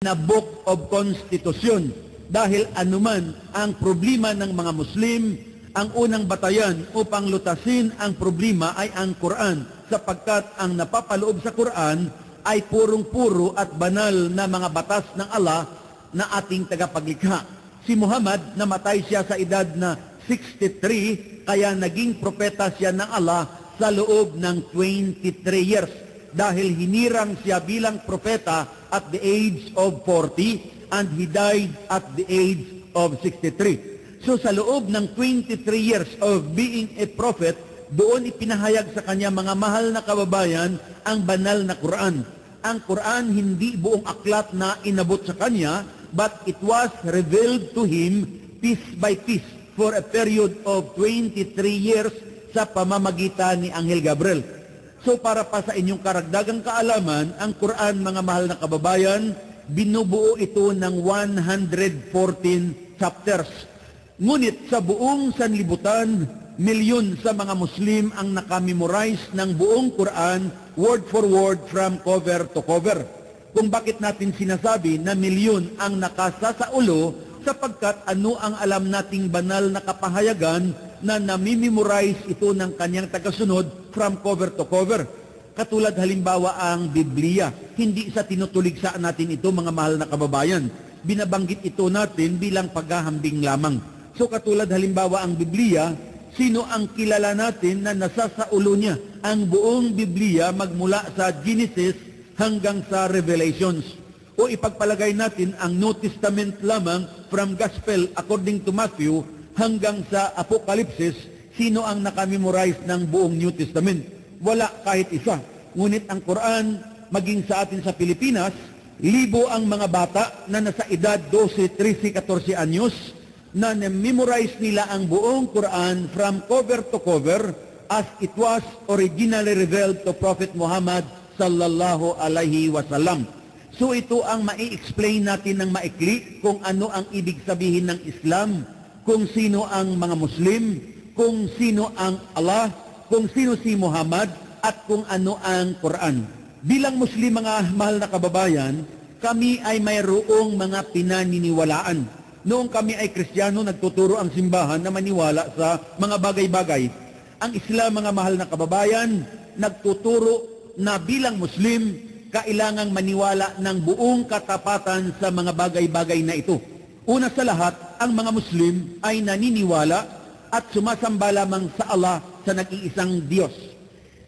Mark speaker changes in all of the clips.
Speaker 1: na Book of Constitution dahil anuman ang problema ng mga Muslim, ang unang batayan upang lutasin ang problema ay ang Quran sapagkat ang napapaloob sa Quran ay purong-puro at banal na mga batas ng Allah na ating tagapaglikha. Si Muhammad namatay siya sa edad na 63 kaya naging propeta siya ng Allah sa loob ng 23 years dahil hinirang siya bilang propeta at the age of 40 and he died at the age of 63. So sa loob ng 23 years of being a prophet, doon ipinahayag sa kanya mga mahal na kababayan ang banal na Quran. Ang Quran hindi buong aklat na inabot sa kanya, but it was revealed to him piece by piece for a period of 23 years sa pamamagitan ni Angel Gabriel. So para pa sa inyong karagdagang kaalaman, ang Quran, mga mahal na kababayan, binubuo ito ng 114 chapters. Ngunit sa buong sanlibutan, milyon sa mga Muslim ang nakamemorize ng buong Quran word for word from cover to cover. Kung bakit natin sinasabi na milyon ang nakasasaulo sapagkat ano ang alam nating banal na kapahayagan na namimemorize ito ng kanyang tagasunod from cover to cover. Katulad halimbawa ang Biblia. Hindi sa tinutulig sa natin ito mga mahal na kababayan. Binabanggit ito natin bilang paghahambing lamang. So katulad halimbawa ang Biblia, sino ang kilala natin na nasa sa ulo niya? Ang buong Biblia magmula sa Genesis hanggang sa Revelations. O ipagpalagay natin ang New Testament lamang from Gospel according to Matthew hanggang sa Apokalipsis, sino ang nakamemorize ng buong New Testament? Wala kahit isa. Ngunit ang Quran, maging sa atin sa Pilipinas, libo ang mga bata na nasa edad 12, 13, 14 anyos na memorize nila ang buong Quran from cover to cover as it was originally revealed to Prophet Muhammad sallallahu alaihi wasallam. So ito ang mai-explain natin ng maikli kung ano ang ibig sabihin ng Islam, kung sino ang mga Muslim, kung sino ang Allah, kung sino si Muhammad, at kung ano ang Quran. Bilang Muslim mga mahal na kababayan, kami ay mayroong mga pinaniniwalaan. Noong kami ay Kristiyano, nagtuturo ang simbahan na maniwala sa mga bagay-bagay. Ang Islam, mga mahal na kababayan, nagtuturo na bilang Muslim, kailangang maniwala ng buong katapatan sa mga bagay-bagay na ito. Una sa lahat, ang mga Muslim ay naniniwala at sumasamba lamang sa Allah sa nag-iisang Diyos.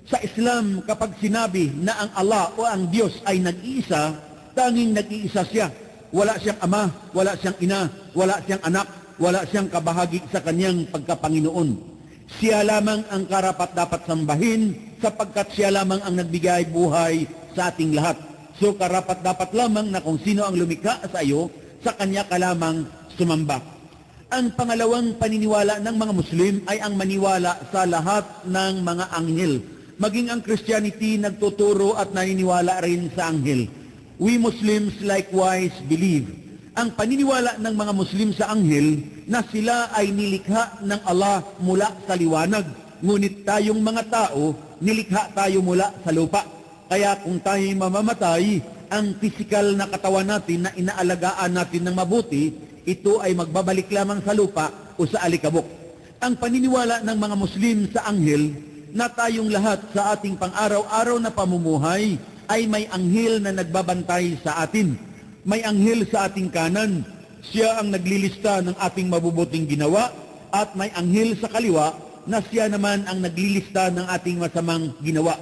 Speaker 1: Sa Islam, kapag sinabi na ang Allah o ang Diyos ay nag-iisa, tanging nag-iisa siya. Wala siyang ama, wala siyang ina, wala siyang anak, wala siyang kabahagi sa kanyang pagkapanginoon. Siya lamang ang karapat dapat sambahin sapagkat siya lamang ang nagbigay buhay sa ating lahat. So karapat dapat lamang na kung sino ang lumikha sa iyo, sa kanya ka lamang sumamba. Ang pangalawang paniniwala ng mga Muslim ay ang maniwala sa lahat ng mga anghel. Maging ang Christianity nagtuturo at naniniwala rin sa anghel. We Muslims likewise believe. Ang paniniwala ng mga Muslim sa anghel na sila ay nilikha ng Allah mula sa liwanag. Ngunit tayong mga tao, nilikha tayo mula sa lupa. Kaya kung tayo mamamatay, ang pisikal na katawan natin na inaalagaan natin ng mabuti, ito ay magbabalik lamang sa lupa o sa alikabok. Ang paniniwala ng mga Muslim sa anghel na tayong lahat sa ating pang-araw-araw na pamumuhay ay may anghel na nagbabantay sa atin. May anghel sa ating kanan. Siya ang naglilista ng ating mabubuting ginawa at may anghel sa kaliwa na siya naman ang naglilista ng ating masamang ginawa.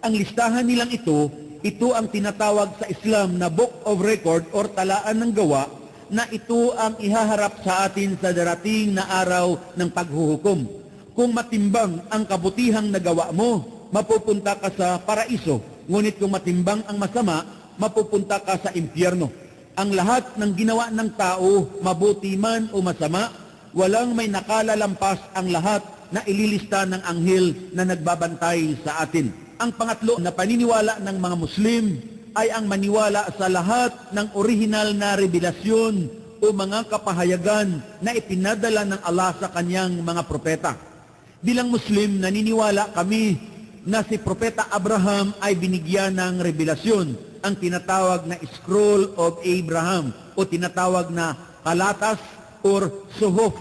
Speaker 1: Ang listahan nilang ito ito ang tinatawag sa Islam na Book of Record or talaan ng gawa na ito ang ihaharap sa atin sa darating na araw ng paghuhukom. Kung matimbang ang kabutihang nagawa mo, mapupunta ka sa paraiso. Ngunit kung matimbang ang masama, mapupunta ka sa impyerno. Ang lahat ng ginawa ng tao, mabuti man o masama, walang may nakalalampas ang lahat na ililista ng anghel na nagbabantay sa atin. Ang pangatlo na paniniwala ng mga Muslim ay ang maniwala sa lahat ng original na revelasyon o mga kapahayagan na ipinadala ng Allah sa kanyang mga propeta. Bilang Muslim, naniniwala kami na si Propeta Abraham ay binigyan ng revelasyon ang tinatawag na Scroll of Abraham o tinatawag na Kalatas or Suhof.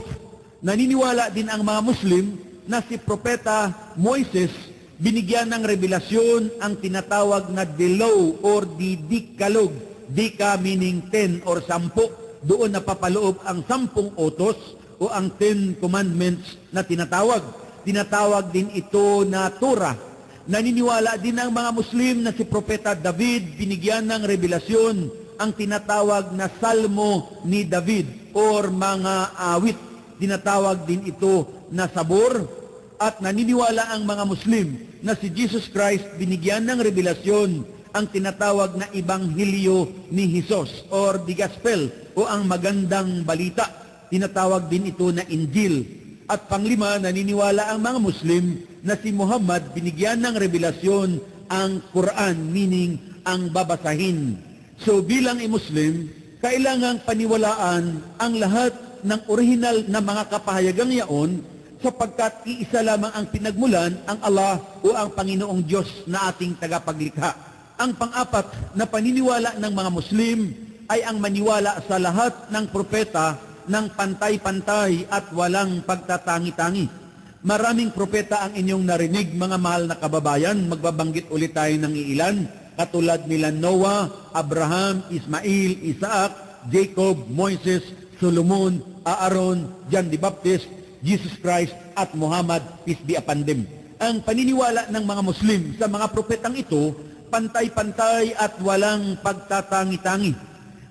Speaker 1: Naniniwala din ang mga Muslim na si Propeta Moises binigyan ng revelasyon ang tinatawag na Delaw or Decalogue. Dika meaning 10 or 10. Doon napapaloob ang 10 utos o ang Ten Commandments na tinatawag. Tinatawag din ito na Torah. Naniniwala din ang mga Muslim na si Propeta David binigyan ng revelasyon ang tinatawag na Salmo ni David or mga awit. Tinatawag din ito na sabor at naniniwala ang mga Muslim na si Jesus Christ binigyan ng revelasyon ang tinatawag na Ebanghelyo ni Jesus or the Gospel o ang magandang balita. Tinatawag din ito na Injil. At panglima, naniniwala ang mga Muslim na si Muhammad binigyan ng revelasyon ang Quran, meaning ang babasahin. So bilang i-Muslim, kailangang paniwalaan ang lahat ng original na mga kapahayagang yaon sapagkat iisa lamang ang pinagmulan, ang Allah o ang Panginoong Diyos na ating tagapaglikha. Ang pang-apat na paniniwala ng mga Muslim ay ang maniwala sa lahat ng propeta ng pantay-pantay at walang pagtatangi-tangi. Maraming propeta ang inyong narinig, mga mahal na kababayan. Magbabanggit ulit tayo ng iilan, katulad nila Noah, Abraham, Ismail, Isaac, Jacob, Moises, Solomon, Aaron, John the Baptist, Jesus Christ at Muhammad, peace be upon them. Ang paniniwala ng mga Muslim sa mga propetang ito, pantay-pantay at walang pagtatangi-tangi.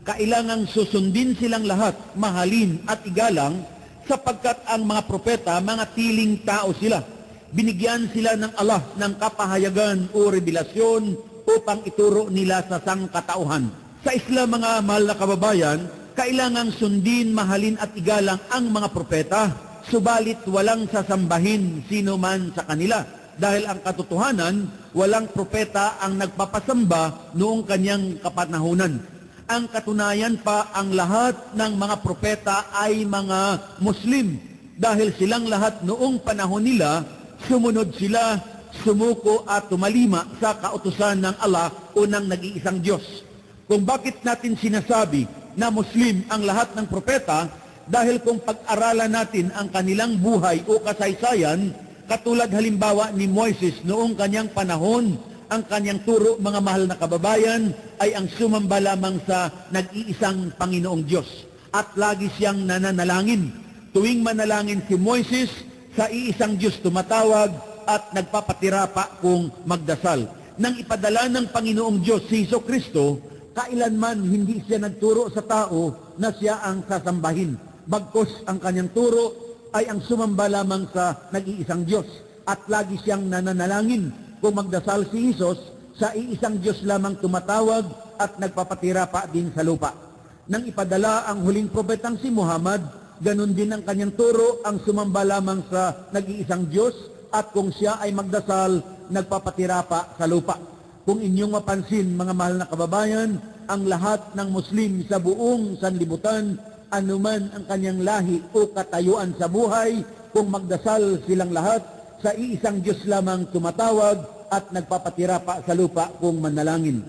Speaker 1: Kailangang susundin silang lahat, mahalin at igalang, sapagkat ang mga propeta, mga tiling tao sila. Binigyan sila ng Allah ng kapahayagan o revelasyon upang ituro nila sa sangkatauhan. Sa Islam, mga mahal na kababayan, kailangang sundin, mahalin at igalang ang mga propeta subalit walang sasambahin sino man sa kanila. Dahil ang katotohanan, walang propeta ang nagpapasamba noong kanyang kapanahunan. Ang katunayan pa, ang lahat ng mga propeta ay mga Muslim. Dahil silang lahat noong panahon nila, sumunod sila, sumuko at tumalima sa kautusan ng Allah o ng nag-iisang Diyos. Kung bakit natin sinasabi na Muslim ang lahat ng propeta, dahil kung pag-aralan natin ang kanilang buhay o kasaysayan, katulad halimbawa ni Moises noong kanyang panahon, ang kanyang turo, mga mahal na kababayan, ay ang sumamba lamang sa nag-iisang Panginoong Diyos. At lagi siyang nananalangin. Tuwing manalangin si Moises, sa iisang Diyos tumatawag at nagpapatira pa kung magdasal. Nang ipadala ng Panginoong Diyos si Iso Kristo, kailanman hindi siya nagturo sa tao na siya ang sasambahin bagkos ang kanyang turo ay ang sumamba lamang sa nag-iisang Diyos at lagi siyang nananalangin kung magdasal si Isos sa iisang Diyos lamang tumatawag at nagpapatira pa din sa lupa. Nang ipadala ang huling propetang si Muhammad, ganun din ang kanyang turo ang sumamba lamang sa nag-iisang Diyos at kung siya ay magdasal, nagpapatira pa sa lupa. Kung inyong mapansin, mga mahal na kababayan, ang lahat ng Muslim sa buong sanlibutan anuman ang kanyang lahi o katayuan sa buhay, kung magdasal silang lahat, sa iisang Diyos lamang tumatawag at nagpapatira pa sa lupa kung manalangin.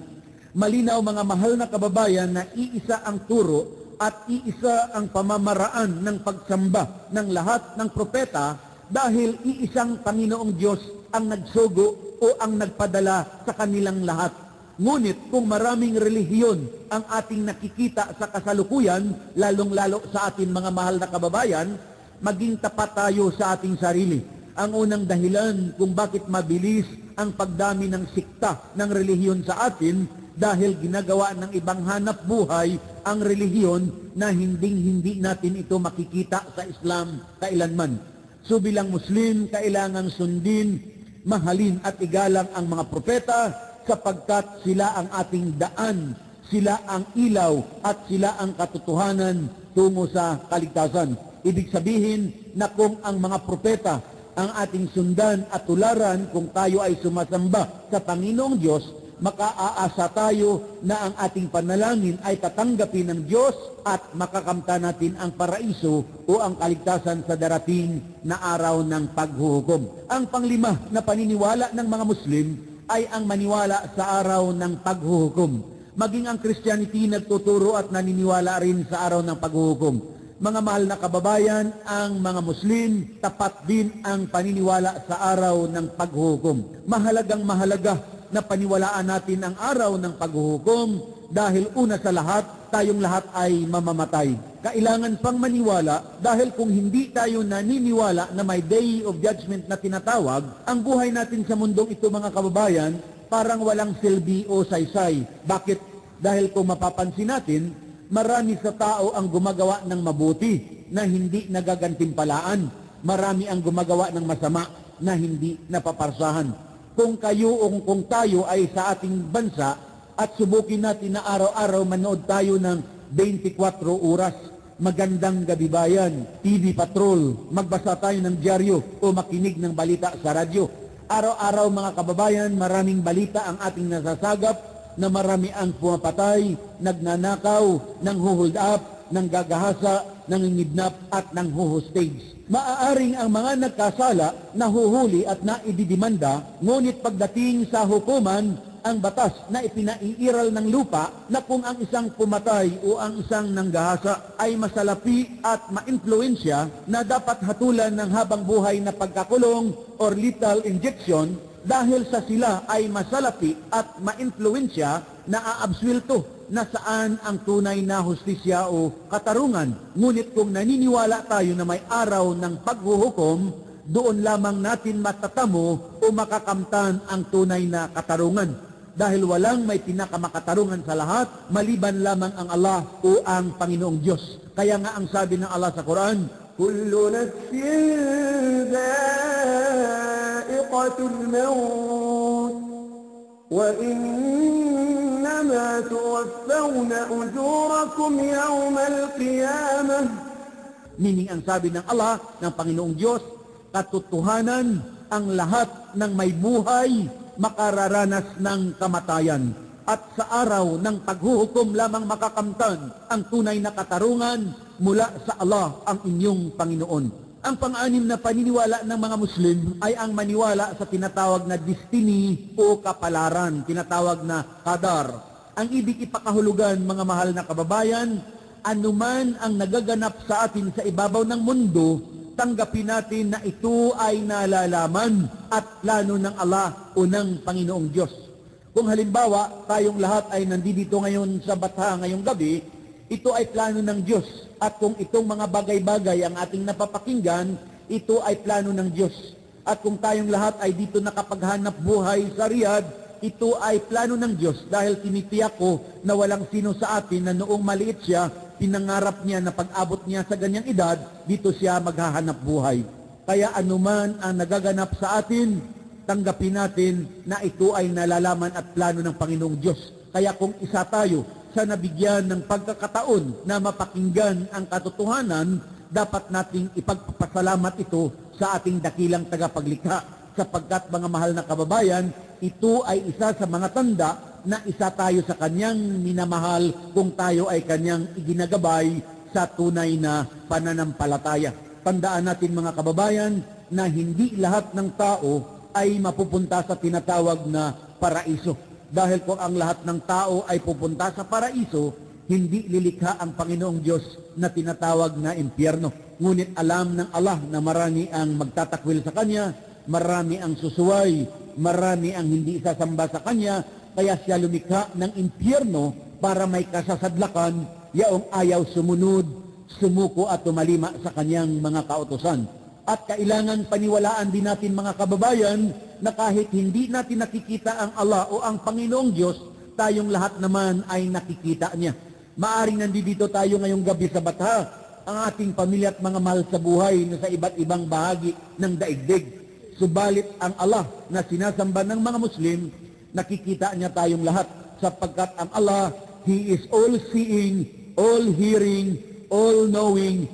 Speaker 1: Malinaw mga mahal na kababayan na iisa ang turo at iisa ang pamamaraan ng pagsamba ng lahat ng propeta dahil iisang Panginoong Diyos ang nagsugo o ang nagpadala sa kanilang lahat Ngunit kung maraming relihiyon ang ating nakikita sa kasalukuyan, lalong-lalo sa ating mga mahal na kababayan, maging tapat tayo sa ating sarili. Ang unang dahilan kung bakit mabilis ang pagdami ng sikta ng relihiyon sa atin dahil ginagawa ng ibang hanap buhay ang relihiyon na hinding-hindi natin ito makikita sa Islam kailanman. So bilang Muslim, kailangang sundin, mahalin at igalang ang mga propeta sapagkat sila ang ating daan, sila ang ilaw at sila ang katotohanan tungo sa kaligtasan. Ibig sabihin na kung ang mga propeta ang ating sundan at tularan kung tayo ay sumasamba sa Panginoong Diyos, makaaasa tayo na ang ating panalangin ay tatanggapin ng Diyos at makakamta natin ang paraiso o ang kaligtasan sa darating na araw ng paghuhukom. Ang panglima na paniniwala ng mga Muslim ay ang maniwala sa araw ng paghuhukom. Maging ang Christianity nagtuturo at naniniwala rin sa araw ng paghuhukom. Mga mahal na kababayan, ang mga Muslim, tapat din ang paniniwala sa araw ng paghuhukom. Mahalagang mahalaga na paniwalaan natin ang araw ng paghuhukom dahil una sa lahat, tayong lahat ay mamamatay. Kailangan pang maniwala dahil kung hindi tayo naniniwala na may day of judgment na tinatawag, ang buhay natin sa mundong ito mga kababayan, parang walang silbi o saysay. Bakit? Dahil kung mapapansin natin, marami sa tao ang gumagawa ng mabuti na hindi nagagantimpalaan. Marami ang gumagawa ng masama na hindi napaparsahan. Kung kayo o kung tayo ay sa ating bansa at subukin natin na araw-araw manood tayo ng 24 oras, magandang gabi bayan, TV Patrol, magbasa tayo ng dyaryo o makinig ng balita sa radyo. Araw-araw mga kababayan, maraming balita ang ating nasasagap na marami ang pumapatay, nagnanakaw, nang hold up, nang gagahasa, nang ngidnap at nang hostage. Maaaring ang mga nagkasala nahuhuli at naididimanda, ngunit pagdating sa hukuman, ang batas na ipinaiiral ng lupa na kung ang isang pumatay o ang isang nanggahasa ay masalapi at maimpluensya na dapat hatulan ng habang buhay na pagkakulong or lethal injection dahil sa sila ay masalapi at maimpluensya na aabswelto na saan ang tunay na hustisya o katarungan. Ngunit kung naniniwala tayo na may araw ng paghuhukom, doon lamang natin matatamo o makakamtan ang tunay na katarungan dahil walang may pinakamakatarungan sa lahat, maliban lamang ang Allah o ang Panginoong Diyos. Kaya nga ang sabi ng Allah sa Quran, Kullu nafsin dha'iqatul maut wa innama tuwaffawna ujurakum yawmal qiyamah Meaning ang sabi ng Allah, ng Panginoong Diyos, katotohanan ang lahat ng may buhay makararanas ng kamatayan. At sa araw ng paghuhukom lamang makakamtan ang tunay na katarungan mula sa Allah ang inyong Panginoon. Ang pang-anim na paniniwala ng mga Muslim ay ang maniwala sa tinatawag na destiny o kapalaran, tinatawag na qadar. Ang ibig ipakahulugan mga mahal na kababayan, anuman ang nagaganap sa atin sa ibabaw ng mundo, tanggapin natin na ito ay nalalaman at plano ng Allah o ng Panginoong Diyos. Kung halimbawa, tayong lahat ay nandito ngayon sa Batha ngayong gabi, ito ay plano ng Diyos. At kung itong mga bagay-bagay ang ating napapakinggan, ito ay plano ng Diyos. At kung tayong lahat ay dito nakapaghanap buhay sa Riyadh, ito ay plano ng Diyos dahil tinitiyak ko na walang sino sa atin na noong maliit siya, pinangarap niya na pag-abot niya sa ganyang edad, dito siya maghahanap buhay. Kaya anuman ang nagaganap sa atin, tanggapin natin na ito ay nalalaman at plano ng Panginoong Diyos. Kaya kung isa tayo sa nabigyan ng pagkakataon na mapakinggan ang katotohanan, dapat nating ipagpapasalamat ito sa ating dakilang tagapaglikha sapagkat mga mahal na kababayan, ito ay isa sa mga tanda na isa tayo sa kanyang minamahal kung tayo ay kanyang iginagabay sa tunay na pananampalataya. Tandaan natin mga kababayan na hindi lahat ng tao ay mapupunta sa tinatawag na paraiso. Dahil kung ang lahat ng tao ay pupunta sa paraiso, hindi lilikha ang Panginoong Diyos na tinatawag na impyerno. Ngunit alam ng Allah na marami ang magtatakwil sa Kanya, marami ang susuway, marami ang hindi sasamba sa Kanya, kaya siya lumikha ng impyerno para may kasasadlakan, yaong ayaw sumunod, sumuko at tumalima sa Kanyang mga kautosan. At kailangan paniwalaan din natin mga kababayan na kahit hindi natin nakikita ang Allah o ang Panginoong Diyos, tayong lahat naman ay nakikita niya. Maaring nandito tayo ngayong gabi sa Batha, ang ating pamilya at mga mahal sa buhay na sa iba't ibang bahagi ng daigdig. Subalit ang Allah na sinasamba ng mga Muslim, nakikita niya tayong lahat sapagkat ang Allah, He is all-seeing, all-hearing, all-knowing,